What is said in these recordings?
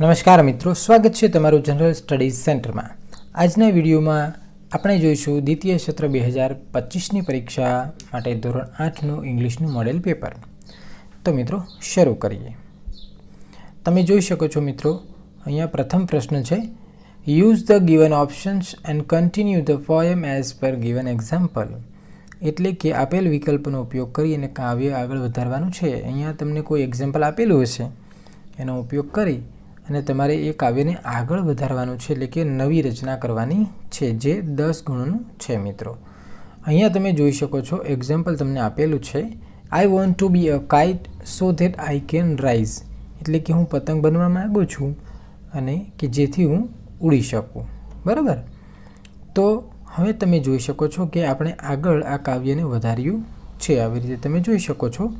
નમસ્કાર મિત્રો, સ્વાગત છે તમારું જનરલ સ્ટડીઝ સેન્ટરમાં આજના વિડીયોમાં આપણે જોઈશું દ્વિતીય સત્ર બે હજાર પચીસની પરીક્ષા માટે ધોરણ આઠનું ઇંગ્લિશનું મોડેલ પેપર. તો મિત્રો, શરૂ કરીએ. તમે જોઈ શકો છો મિત્રો, અહીંયા પ્રથમ પ્રશ્ન છે use the given options and continue the poem as per given example એટલે કે આપેલ વિકલ્પનો ઉપયોગ કરી અને કાવ્ય આગળ વધારવાનું છે. અહીંયા તમને કોઈ એક્ઝામ્પલ આપેલું હશે, એનો ઉપયોગ કરી અને તમારે એ કાવ્યને આગળ વધારવાનું છે, એટલે કે નવી રચના કરવાની છે, જે દસ ગુણનું છે મિત્રો. અહીંયા તમે જોઈ શકો છો એક્ઝામ્પલ તમને આપેલું છે I want to be a kite so that I can rise એટલે કે હું પતંગ બનવા માગું છું અને કે જેથી હું ઉડી શકું. બરાબર? તો હવે તમે જોઈ શકો છો કે આપણે આગળ આ કાવ્યને વધાર્યું છે. આવી રીતે તમે જોઈ શકો છો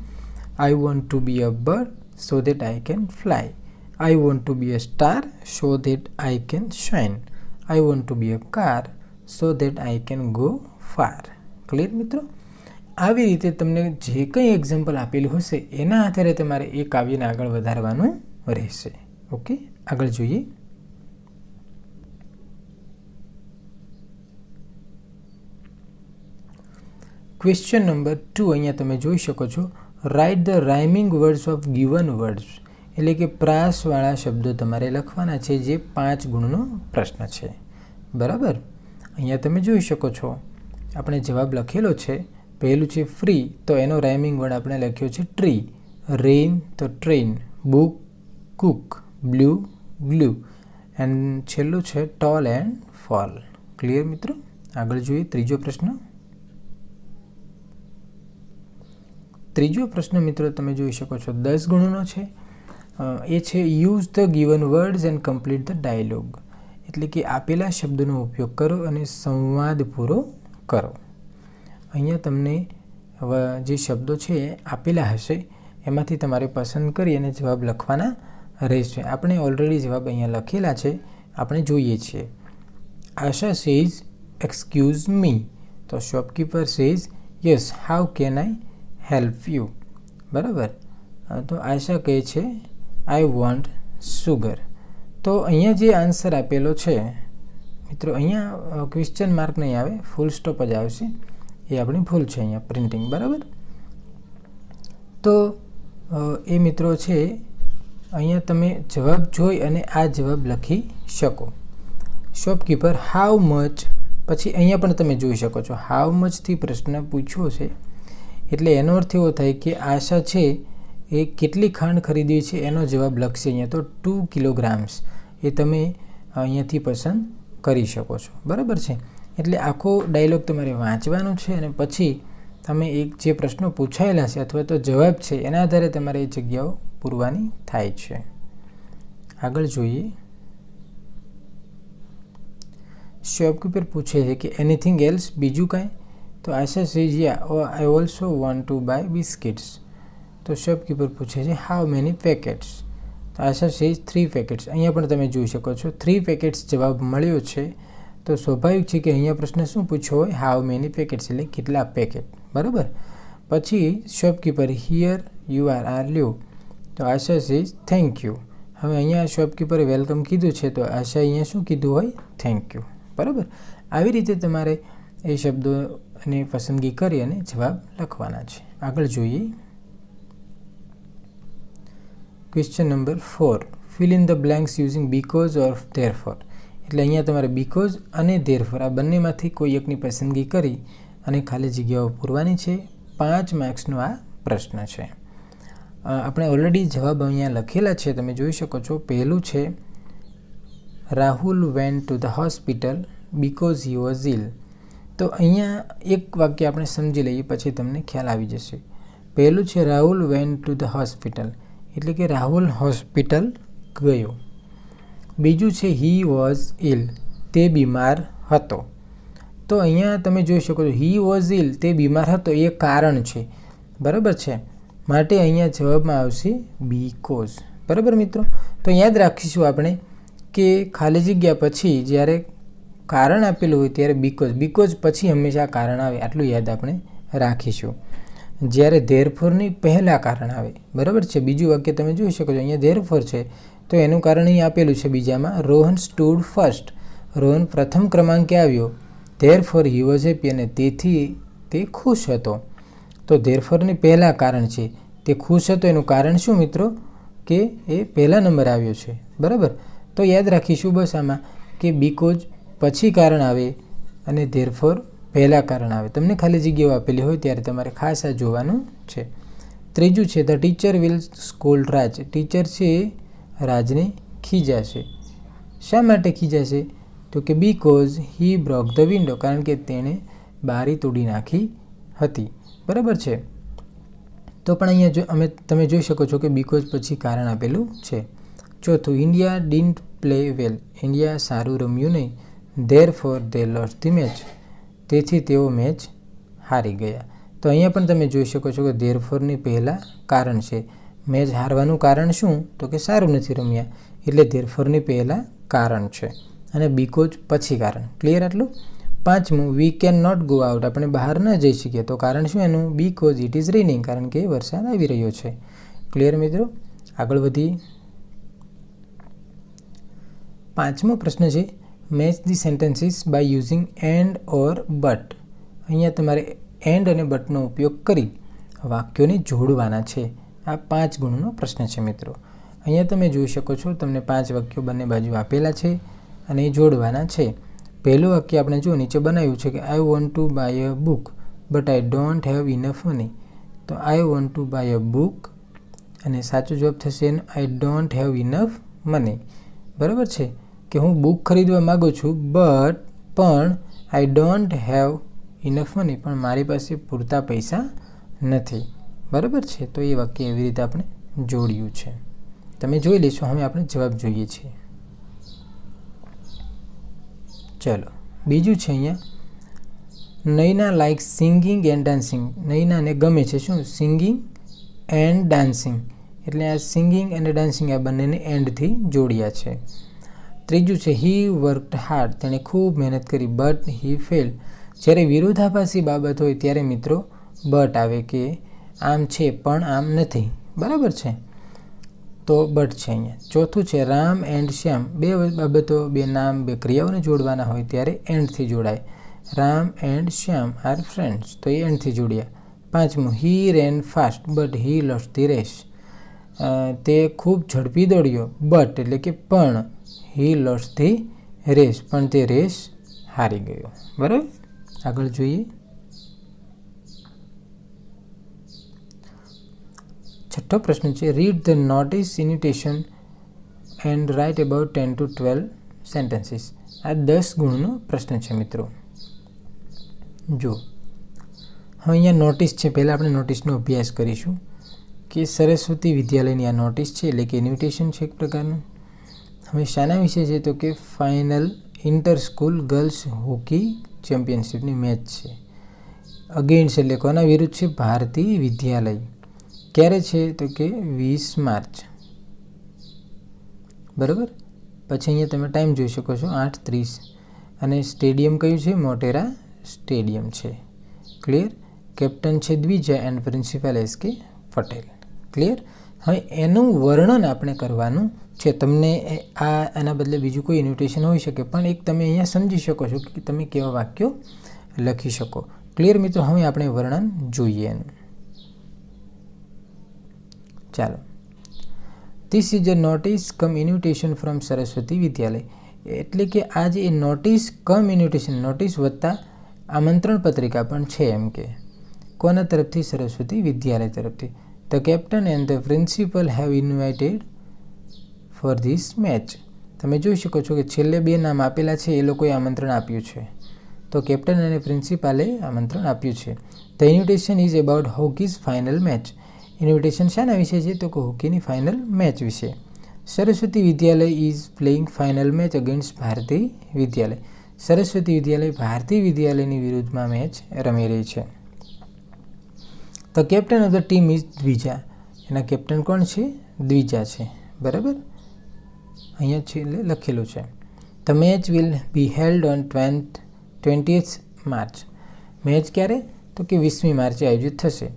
I want to be a bird so that I can fly I want to be a star so that I can shine I want to be a car so that I can go far clear મિત્રો? આવી રીતે તમને જે કંઈ example આપેલું હશે, એના આધારે તમારે એ કાવ્યને આગળ વધારવાનું રહેશે. ઓકે આગળ જોઈએ. ક્વેશ્ચન નંબર ટુ અહીંયા તમે જોઈ શકો છો. Write the rhyming words of given words એટલે કે પ્રાસવાળા શબ્દો તમારે લખવાના છે જે પાંચ ગુણનો પ્રશ્ન છે. બરાબર? અહીંયા તમે જોઈ શકો છો. આપણે જવાબ લખેલો છે. પહેલું છે ફ્રી તો એનો રાઇમિંગ વર્ડ આપણે લખ્યો છે ટ્રી રેઇન તો train book cook blue glue and છેલ્લું છે ટોલ એન્ડ ફોલ ક્લિયર મિત્રો? આગળ જોઈએ ત્રીજો પ્રશ્ન. ત્રીજો પ્રશ્ન મિત્રો તમે જોઈ શકો છો. દસ ગુણનો છે. એ છે use the given words and complete the dialogue એટલે કે આપેલા શબ્દોનો ઉપયોગ કરો અને સંવાદ પૂરો કરો. અહીંયા તમને જે શબ્દો છે એ આપેલા હશે, એમાંથી તમારે પસંદ કરી અને જવાબ લખવાના રહેશે. આપણે ઓલરેડી જવાબ અહીંયા લખેલા છે, આપણે જોઈએ છીએ. આશા સેઝ એક્સક્યુઝ મી તો shopkeeper says yes how can I help you બરાબર? તો આશા કહે છે આઈ વોન્ટ સુગર તો અહીંયા જે આન્સર આપેલો છે, મિત્રો અહીંયા ક્વેશ્ચન માર્ક નહીં આવે ફૂલ સ્ટોપ જ આવશે એ આપણી ભૂલ છે અહીંયા પ્રિન્ટિંગ બરાબર? તો એ મિત્રો છે, અહીંયા તમે જવાબ જોઈ અને આ જવાબ લખી શકો. શોપકીપર હાઉ મચ પછી અહીંયા પણ તમે જોઈ શકો છો. હાઉ મચથી પ્રશ્ન પૂછ્યો છે. એટલે એનો અર્થ એવો થાય કે આશા છે એ કેટલી ખાંડ ખરીદવી છે એનો જવાબ લખશે અહીંયા તો ટુ કિલોગ્રામ્સ એ તમે અહીંયાથી પસંદ કરી શકો છો. બરાબર છે? એટલે આખો ડાયલોગ તમારે વાંચવાનો છે અને પછી તમે એક જે પ્રશ્નો પૂછાયેલા છે અથવા તો જવાબ છે એના આધારે તમારે એ જગ્યાઓ પૂરવાની થાય છે. આગળ જોઈએ. શોપકીપર પૂછે છે કે એનીથિંગ એલ્સ બીજું કાંઈ? તો Asha yeah I also want to buy biscuits તો શોપકીપર પૂછે છે હાઉ મેની પેકેટ્સ તો આશા છે થ્રી પેકેટ્સ અહીંયા પણ તમે જોઈ શકો છો થ્રી પેકેટ્સ જવાબ મળ્યો છે. તો સ્વાભાવિક છે કે અહીંયા પ્રશ્ન શું પૂછ્યો હોય? હાઉ મેની પેકેટ્સ એટલે કેટલા પેકેટ બરાબર? પછી shopkeeper here you are are લ્યુ તો આશા છે થેન્ક યુ હવે અહીંયા શોપકીપરે વેલકમ કીધું છે, તો આશા અહીંયા શું કીધું હોય? થેન્ક યુ બરાબર? આવી રીતે તમારે એ શબ્દોની પસંદગી કરી અને જવાબ લખવાના છે. આગળ જોઈએ. Question number four fill in the blanks using because of therefore એટલે અહીંયા તમારે બીકોઝ અને ધેર ફોર આ બંનેમાંથી કોઈ એકની પસંદગી કરી અને ખાલી જગ્યાઓ પૂરવાની છે. પાંચ માર્ક્સનો આ પ્રશ્ન છે. આપણે ઓલરેડી જવાબ અહીંયા લખેલા છે. તમે જોઈ શકો છો, પહેલું છે Rahul went to the hospital because he was ill તો અહીંયા એક વાક્ય આપણે સમજી લઈએ, પછી તમને ખ્યાલ આવી જશે. પહેલું છે Rahul went to the hospital એટલે કે રાહુલ હોસ્પિટલ ગયો. બીજું છે હી વોઝ ઇલ તે બીમાર હતો. તો અહીંયા તમે જોઈ શકો છો હી વોઝ ઇલ તે બીમાર હતો, એ કારણ છે. બરાબર છે? માટે અહીંયા જવાબમાં આવશે બીકોઝ બરાબર મિત્રો? તો યાદ રાખીશું આપણે કે ખાલી જગ્યા પછી જ્યારે કારણ આપેલું હોય ત્યારે બીકોઝ બીકોઝ પછી હંમેશા કારણ આવે, આટલું યાદ આપણે રાખીશું. જ્યારે ધેરફોરની પહેલાં કારણ આવે, બરાબર છે? બીજું વાક્ય તમે જોઈ શકો છો, અહીંયા ધેરફોર છે. તો એનું કારણ અહીં આપેલું છે બીજામાં, રોહન સ્ટૂડ ફર્સ્ટ રોહન પ્રથમ ક્રમાંકે આવ્યો. ધેરફોર હી વોઝ હેપી અને તેથી તે ખુશ હતો. તો ધેરફોરની પહેલાં કારણ છે. તે ખુશ હતો, એનું કારણ શું મિત્રો? કે એ પહેલા નંબર આવ્યો છે. બરાબર? તો યાદ રાખીશું બસ આમાં કે બીકોઝ પછી કારણ આવે અને ધેરફોર પહેલાં કારણ આવે. તમને ખાલી જગ્યાઓ આપેલી હોય ત્યારે તમારે ખાસ આ જોવાનું છે. ત્રીજું છે the teacher will scold Raj teacher છે રાજને ખીજાશે. શા માટે ખીજાશે? તો કે because he broke the window કારણ કે તેણે બારી તોડી નાખી હતી. બરાબર છે? તો પણ અહીંયા જો અમે, તમે જોઈ શકો છો કે બીકોઝ પછી કારણ આપેલું છે. ચોથું India didn't play well India સારું રમ્યું નહીં. Therefore they lost the match તેથી તેઓ મેચ હારી ગયા. તો અહીંયા પણ તમે જોઈ શકો છો કે ધેર ફોરની પહેલાં કારણ છે. મેચ હારવાનું કારણ શું? તો કે સારું નથી રમ્યા. એટલે ધેરફોરની પહેલાં કારણ છે. અને બીકોચ પછી કારણ. ક્લિયર આટલું? પાંચમું we can not go out આપણે બહાર ન જઈ શકીએ. તો કારણ શું એનું? બીકોઝ ઇટ ઇઝ રેનિંગ કારણ કે વરસાદ આવી રહ્યો છે. ક્લિયર મિત્રો? આગળ વધી. પાંચમો પ્રશ્ન છે match the sentences by using and or but અહીંયા તમારે એન્ડ અને બટનો ઉપયોગ કરી વાક્યોને જોડવાના છે. આ પાંચ ગુણનો પ્રશ્ન છે મિત્રો. અહીંયા તમે જોઈ શકો છો, તમને પાંચ વાક્યો બંને બાજુ આપેલા છે અને એ જોડવાના છે. પહેલું વાક્ય આપણે જો નીચે બનાવ્યું છે કે I want to buy a book but I don't have enough money તો I want to buy a book અને સાચો જવાબ થશે I don't have enough money બરાબર છે? કે હું બુક ખરીદવા માગું છું બટ પણ I don't have enough money પણ મારી પાસે પૂરતા પૈસા નથી. બરાબર છે? તો એ વાક્ય એવી રીતે આપણે જોડ્યું છે. તમે જોઈ લેશો, હવે આપણે જવાબ જોઈએ છીએ ચલો, બીજું છે અહીંયા. Naina like singing and dancing નૈનાને ગમે છે શું? સિંગિંગ એન્ડ ડાન્સિંગ એટલે આ સિંગિંગ અને ડાન્સિંગ આ બંનેને એન્ડથી જોડ્યા છે. ત્રીજું છે હી વર્કડ હાર્ડ તેણે ખૂબ મહેનત કરી બટ હી ફેલ જ્યારે વિરોધાભાસી બાબત હોય ત્યારે મિત્રો બટ આવે કે આમ છે, પણ આમ નથી. બરાબર છે? તો બટ છે અહીંયા. ચોથું છે, રામ એન્ડ શ્યામ. બે બાબતો, બે નામ, બે ક્રિયાઓને જોડવાના હોય ત્યારે એન્ડથી જોડાય. Ram and Shyam are friends તો એ એન્ડથી જોડ્યા. પાંચમું he ran fast but he lost the race તે ખૂબ ઝડપી દોડ્યો. બટ એટલે કે પણ. હી લોસ ધી રેસ પણ તે રેસ હારી ગયો. બરાબર? આગળ જોઈએ. છઠ્ઠો પ્રશ્ન છે read the notice invitation and write about ten to twelve sentences આ દસ ગુણનો પ્રશ્ન છે મિત્રો. જો હવે અહીંયા નોટિસ છે. પહેલાં આપણે નોટિસનો અભ્યાસ કરીશું કે સરસ્વતી વિદ્યાલયની આ નોટિસ છે, એટલે કે ઇન્વિટેશન છે એક પ્રકારનું. હવે શાના વિશે છે તો કે final inter school girls hockey ચેમ્પિયનશિપની match છે. અગેન્સ્ટ એટલે કોના વિરુદ્ધ છે? ભારતીય વિદ્યાલય. ક્યારે છે તો કે વીસ માર્ચ. બરાબર? પછી અહીંયા તમે ટાઈમ જોઈ શકો છો, આઠ ત્રીસ. અને સ્ટેડિયમ કયું છે? મોટેરા સ્ટેડિયમ છે. ક્લિયર કેપ્ટન છે દ્વિજા એન્ડ પ્રિન્સિપાલ એસ કે પટેલ. ક્લિયર હવે એનું વર્ણન આપણે કરવાનું છે તમને આ એના બદલે બીજું કોઈ ઇન્વિટેશન હોઈ શકે, પણ એક તમે અહીંયા સમજી શકો છો કે તમે કેવા વાક્યો લખી શકો. ક્લિયર મિત્રો? હવે આપણે વર્ણન જોઈએ. એનું ચાલો. This is a notice cum invitation from Saraswati Vidyalaya એટલે કે આ જે નોટિસ કમ ઇન્વિટેશન નોટિસ વત્તા આમંત્રણ પત્રિકા પણ છે એમ કે. કોના તરફથી? સરસ્વતી વિદ્યાલય તરફથી. The captain and the principal have invited for this match તમે જોઈ શકો છો કે છેલ્લે બે નામ આપેલા છે, એ લોકોએ આમંત્રણ આપ્યું છે. તો કેપ્ટન અને પ્રિન્સિપાલે આમંત્રણ આપ્યું છે. The invitation is about hockey's final match invitation શાના વિશે છે? તો કે હોકીની ફાઇનલ મેચ વિશે. Saraswati Vidyalaya is playing final match against Bharati Vidyalaya. Saraswati Vidyalaya Bharatiya વિદ્યાલયની વિરુદ્ધમાં મેચ રમી રહી છે. The captain of the team is Dwija. એના કેપ્ટન કોણ છે? દ્વિજા છે. બરાબર? અહીંયા છે લખેલું છે. The match will be held on twenty twentieth March match ક્યારે? તો કે વીસમી માર્ચે આયોજિત થશે.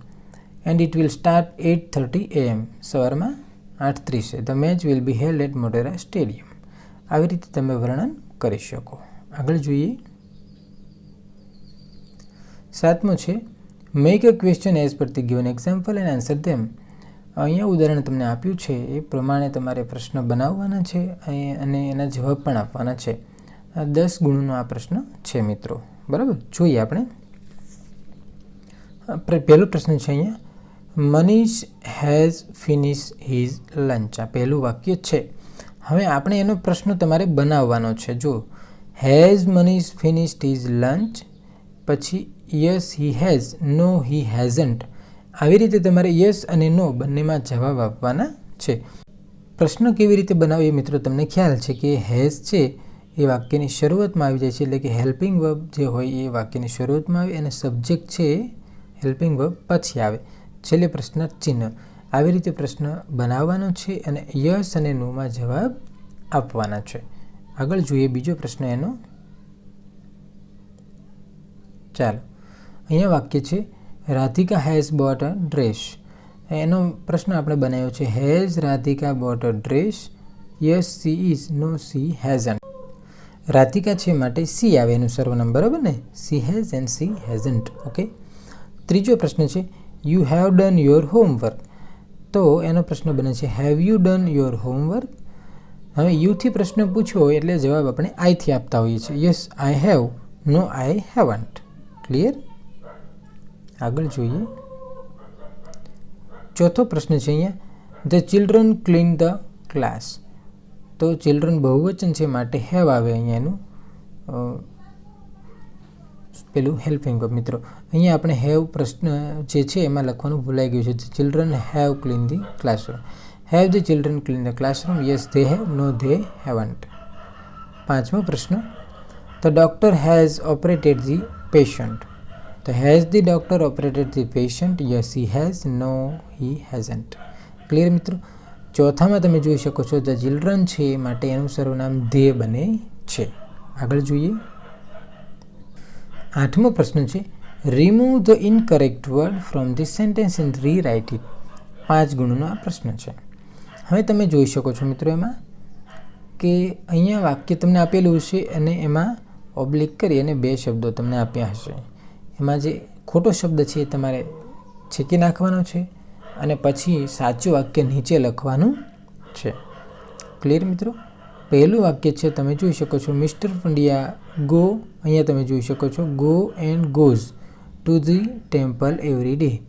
And it will start at thirty AM સવારમાં આઠ ત્રીસે. The match will be held at Motera stadium આવી રીતે તમે વર્ણન કરી શકો. આગળ જોઈએ. સાતમું છે. Make a question as per the given example and answer them અહીંયા ઉદાહરણ તમને આપ્યું છે, એ પ્રમાણે તમારે પ્રશ્ન બનાવવાના છે અને એના જવાબ પણ આપવાના છે. દસ ગુણનો આ પ્રશ્ન છે મિત્રો, બરાબર? જોઈએ આપણે. પહેલો પ્રશ્ન છે અહીંયા, Manish has finish his lunch આ પહેલું વાક્ય છે. હવે આપણે એનો પ્રશ્ન તમારે બનાવવાનો છે જો has Manish finished his lunch પછી yes he has no he hasn't આવી રીતે તમારે યસ અને નો બંનેમાં જવાબ આપવાના છે. પ્રશ્ન કેવી રીતે બનાવીએ મિત્રો તમને ખ્યાલ છે કે હેઝ છે એ વાક્યની શરૂઆતમાં આવી જાય છે એટલે કે હેલ્પિંગ વર્બ જે હોય એ વાક્યની શરૂઆતમાં આવે અને સબ્જેક્ટ છે એ હેલ્પિંગ વર્બ પછી આવે. છેલ્લે પ્રશ્ન ચિહ્ન. આવી રીતે પ્રશ્ન બનાવવાનો છે અને યસ અને નોમાં જવાબ આપવાના છે. આગળ જોઈએ બીજો પ્રશ્ન એનો. ચાલો. અહીંયા વાક્ય છે Radhika has bought a dress. એનો પ્રશ્ન આપણે બનાવ્યો છે, has Radhika bought a dress? Yes, she is, no, she hasn't. Radhika છે માટે સી આવે, એનું સર્વનામ બરાબર ને? She has and she hasn't, okay? ત્રીજો પ્રશ્ન છે, you have done your homework? તો એનો પ્રશ્ન બને છે, have you done your homework? હવે યુથી પ્રશ્ન પૂછ્યો એટલે જવાબ આપણે આઈથી આપતા હોઈએ છીએ, yes, I have, no, I haven't. Clear? આગળ જોઈએ. ચોથો પ્રશ્ન છે અહીંયા. The children clean the class તો ચિલ્ડ્રન બહુવચન છે માટે હેવ આવે અહીંયા એનું પેલું હેલ્પિંગ મિત્રો. અહીંયા આપણે હેવ પ્રશ્ન જે છે એમાં લખવાનું ભૂલાઈ ગયું છે. Children have clean the classroom have the children clean the classroom yes they have no they haven't પાંચમો પ્રશ્ન. The doctor has operated the patient તો has the doctor operated the patient yes he has no he hasn't clear મિત્રો? ચોથામાં તમે જોઈ શકો છો the children છે માટે એનું સર્વનામ ધે બને છે. આગળ જોઈએ. આઠમો પ્રશ્ન છે remove the incorrect word from the sentence and rewrite it પાંચ ગુણનો આ પ્રશ્ન છે. હવે તમે જોઈ શકો છો મિત્રો એમાં કે અહીંયા વાક્ય તમને આપેલું છે અને એમાં ઓબ્લિક કરી અને બે શબ્દો તમને આપ્યા હશે. એમાં જે ખોટો શબ્દ છે એ તમારે છેકી નાખવાનો છે અને પછી સાચું વાક્ય નીચે લખવાનું છે. ક્લિયર મિત્રો? પહેલું વાક્ય છે તમે જોઈ શકો છો મિસ્ટર પંડ્યા ગો અહીંયા તમે જોઈ શકો છો go and goes to the temple every day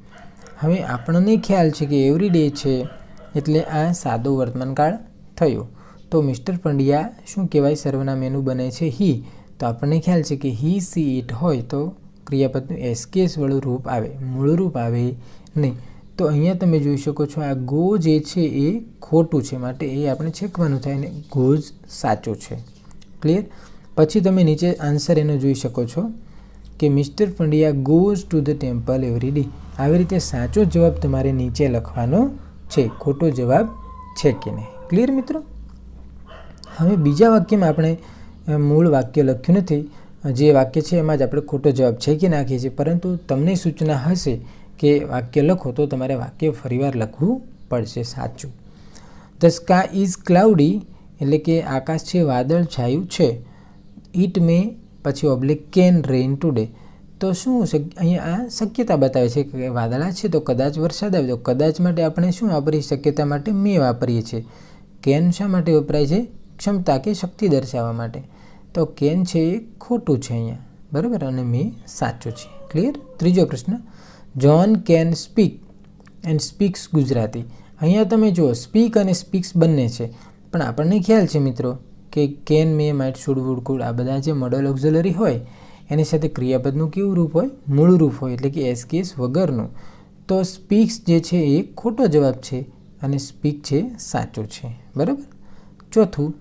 હવે આપણને ખ્યાલ છે કે એવરી ડે છે એટલે આ સાદો વર્તમાનકાળ થયો. તો મિસ્ટર પંડ્યા શું કહેવાય? સર્વનામ એનું બને છે હી તો આપણને ખ્યાલ છે કે હી સી ઇટ હોય તો ક્રિયાપદનું એસકેએસ વાળું રૂપ આવે, મૂળ રૂપ આવે નહીં. તો અહીંયા તમે જોઈ શકો છો આ ગો જે છે એ ખોટું છે, માટે એ આપણે છેકવાનું થાય અને ગોઝ સાચું છે. ક્લિયર પછી તમે નીચે આન્સર એનો જોઈ શકો છો કે mister Pandya goes to the temple every day આવી રીતે સાચો જવાબ તમારે નીચે લખવાનો છે, ખોટો જવાબ છે કે નહીં. ક્લિયર મિત્રો? હવે બીજા વાક્યમાં આપણે મૂળ વાક્ય લખ્યું નથી. જે વાક્ય છે એમાં જ આપણે ખોટો જવાબ છે કે નાખીએ છીએ. પરંતુ તમને સૂચના હશે કે વાક્ય લખો તો તમારે વાક્ય ફરીવાર લખવું પડશે સાચું. ધ સ્કા ઇઝ ક્લાઉડી એટલે કે આકાશ છે, વાદળ છાયું છે. ઇટ મે પછી ઓબ્લિક કેન રેઇન ટુડે તો શું અહીંયા આ શક્યતા બતાવે છે કે વાદળા છે તો કદાચ વરસાદ આવે. તો કદાચ માટે આપણે શું વાપરીએ? શક્યતા માટે મે વાપરીએ છીએ. કેન શા માટે વપરાય છે? ક્ષમતા કે શક્તિ દર્શાવવા માટે. તો કેન છે એ ખોટું છે અહીંયા. બરાબર? અને મે સાચું છે. ક્લિયર ત્રીજો પ્રશ્ન. John can speak and speaks Gujarati. અહીંયા તમે જુઓ સ્પીક અને સ્પીક્સ બંને છે. પણ આપણને ખ્યાલ છે મિત્રો કે can may might should would could આ બધા જે મોડલ ઓક્ઝલરી હોય, એની સાથે ક્રિયાપદનું કેવું રૂપ હોય? મૂળ રૂપ હોય, એટલે કે એસકેસ વગરનું. તો સ્પીક્સ જે છે એ ખોટો જવાબ છે અને સ્પીક છે સાચો છે. બરાબર? ચોથું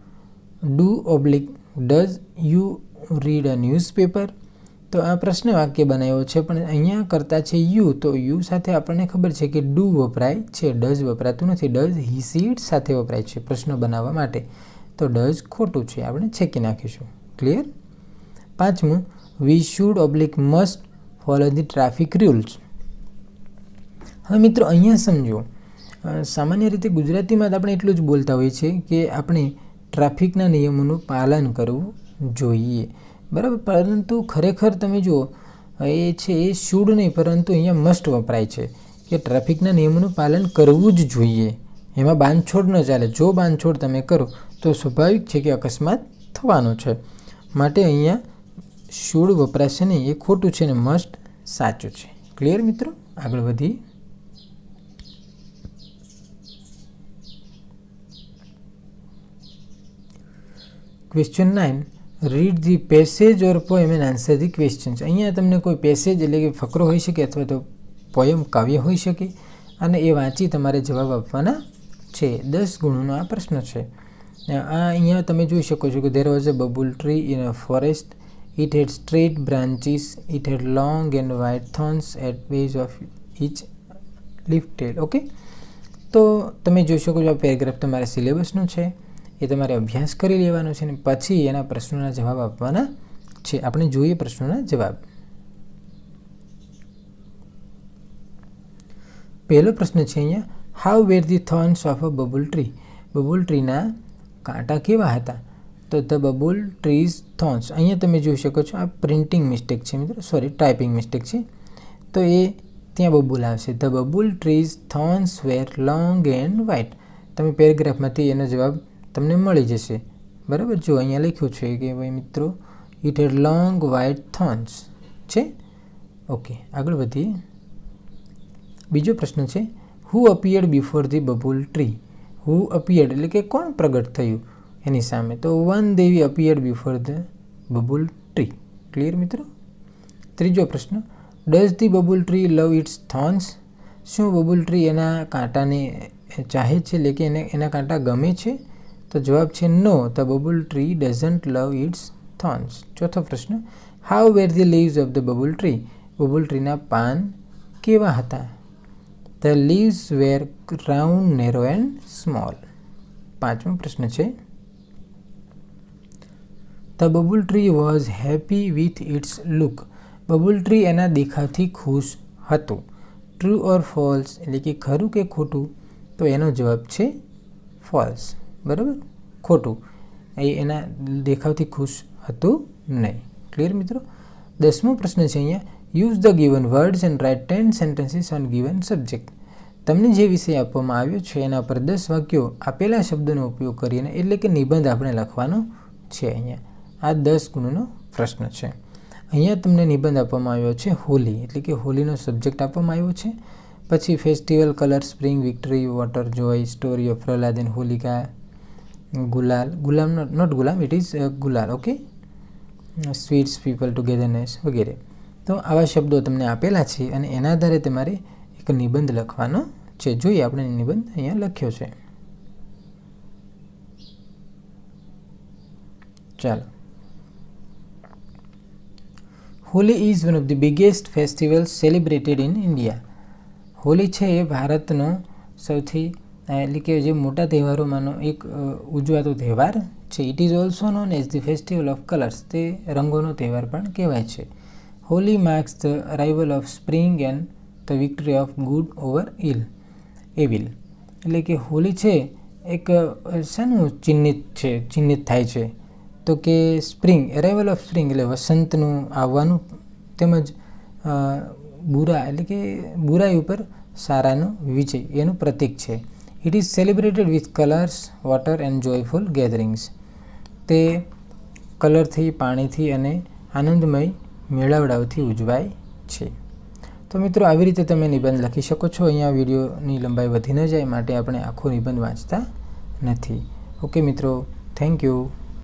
do oblique does you read a newspaper તો આ પ્રશ્ન વાક્ય બનાવ્યો છે, પણ અહીંયા કરતા છે યુ તો યુ સાથે આપણને ખબર છે કે ડુ વપરાય છે ડઝ વપરાતું નથી. ડઝ હી સીડ સાથે વપરાય છે પ્રશ્ન બનાવવા માટે. તો ડઝ ખોટું છે, આપણે છેકી નાખીશું. ક્લિયર પાંચમું we should oblique must follow the traffic rules હવે મિત્રો, અહીંયા સમજો. સામાન્ય રીતે ગુજરાતીમાં તો આપણે એટલું જ બોલતા હોઈએ છીએ કે આપણે ટ્રાફિકના નિયમોનું પાલન કરવું જોઈએ. બરાબર? પરંતુ ખરેખર તમે જુઓ, એ છે એ શુડ નહીં, પરંતુ અહીંયા મસ્ટ વપરાય છે કે ટ્રાફિકના નિયમોનું પાલન કરવું જ જોઈએ. એમાં બાંધછોડ ન ચાલે. જો બાંધછોડ તમે કરો, તો સ્વાભાવિક છે કે અકસ્માત થવાનો છે. માટે અહીંયા શુડ વપરાશે નહીં. એ ખોટું છે ને મસ્ટ સાચું છે. ક્લિયર મિત્રો? આગળ વધીએ. Question nine read the passage or poem and answer the questions અહીંયા તમને કોઈ પેસેજ એટલે કે ફકરો હોઈ શકે અથવા તો પોયમ કાવ્ય હોઈ શકે અને એ વાંચી તમારે જવાબ આપવાના છે. દસ ગુણોનો આ પ્રશ્ન છે. આ અહીંયા તમે જોઈ શકો છો કે there was a babul tree in a forest it had straight branches it had long and white thorns at base of each leaflet okay તો તમે જોઈ શકો છો આ પેરેગ્રાફ તમારા સિલેબસનું છે. એ તમારે અભ્યાસ કરી લેવાનો છે અને પછી એના પ્રશ્નોના જવાબ આપવાના છે. આપણે જોઈએ પ્રશ્નોના જવાબ. પહેલો પ્રશ્ન છે અહીંયા how were the thorns of a babul tree babul ટ્રીના કાંટા કેવા હતા? તો ધ બબુલ ટ્રીઝ થોર્ન્સ અહીંયા તમે જોઈ શકો છો, આ પ્રિન્ટિંગ મિસ્ટેક છે મિત્રો. સોરી ટાઈપિંગ મિસ્ટેક છે. તો એ ત્યાં બબુલ આવશે. The babul tree's thorns were long and white તમે પેરેગ્રાફમાંથી એનો જવાબ તમને મળી જશે. બરાબર? જો અહીંયા લખ્યું છે કે ભાઈ મિત્રો it had long white thorns છે? ઓકે આગળ વધીએ. બીજો પ્રશ્ન છે who appeared before the babul tree who appeared એટલે કે કોણ પ્રગટ થયું? એની સામે તો Van Devi appeared before the babul tree clear મિત્રો? ત્રીજો પ્રશ્ન does the babul tree love its thorns શું બબુલ ટ્રી એના કાંટાને ચાહે છે, એટલે કે એને એના કાંટા ગમે છે? તો જવાબ છે no the babul tree doesn't love its thorns ચોથો પ્રશ્ન how were the leaves of the babul tree babul ટ્રીના પાન કેવા હતા? The leaves were round narrow and small પાંચમો પ્રશ્ન છે the babul tree was happy with its look babul tree એના દેખાથી ખુશ હતું. ટ્રુ ઓર ફોલ્સ એટલે કે ખરું કે ખોટું? તો એનો જવાબ છે ફોલ્સ બરાબર? ખોટું. એ એના દેખાવથી ખુશ હતું નહીં. ક્લિયર મિત્રો? દસમો પ્રશ્ન છે અહીંયા. Use the given words and write ten sentences on given subject તમને જે વિષય આપવામાં આવ્યો છે એના પર દસ વાક્યો આપેલા શબ્દોનો ઉપયોગ કરીને, એટલે કે નિબંધ આપણે લખવાનો છે અહીંયા. આ દસ ગુણનો પ્રશ્ન છે. અહીંયા તમને નિબંધ આપવામાં આવ્યો છે હોલી, એટલે કે હોલીનો સબ્જેક્ટ આપવામાં આવ્યો છે. પછી festival colour spring victory water joy story of Prahlad and Holika gulal gulam not gulam it is gulal okay sweets people togetherness વગેરે. તો આવા શબ્દો તમને આપેલા છે અને એના આધારે તમારે એક નિબંધ લખવાનો છે. જોઈએ આપણે નિબંધ અહીંયા લખ્યો છે. ચાલો. Holi is one of the biggest festivals celebrated in India. Holi છે એ ભારતનો સૌથી એટલે કે જે મોટા તહેવારોમાંનો એક ઉજવાતો તહેવાર છે it is also known as the festival of colours તે રંગોનો તહેવાર પણ કહેવાય છે. Holi marks the arrival of spring and the victory of good over ill evil એટલે કે હોલી છે, એક શાનું ચિહ્નિત છે, ચિહ્નિત થાય છે. તો કે સ્પ્રિંગ અરાઇવલ ઓફ સ્પ્રિંગ એટલે વસંતનું આવવાનું તેમજ બુરા, એટલે કે બુરાઈ ઉપર સારાનો વિજય, એનું પ્રતીક છે. It is celebrated with colours water and joyful gatherings તે કલરથી, પાણીથી અને આનંદમય મેળાવડાઓથી ઉજવાય છે. તો મિત્રો, આવી રીતે તમે નિબંધ લખી શકો છો. અહીંયા વિડીયોની લંબાઈ વધી ન જાય, માટે આપણે આખો નિબંધ વાંચતા નથી. ઓકે મિત્રો. Thank you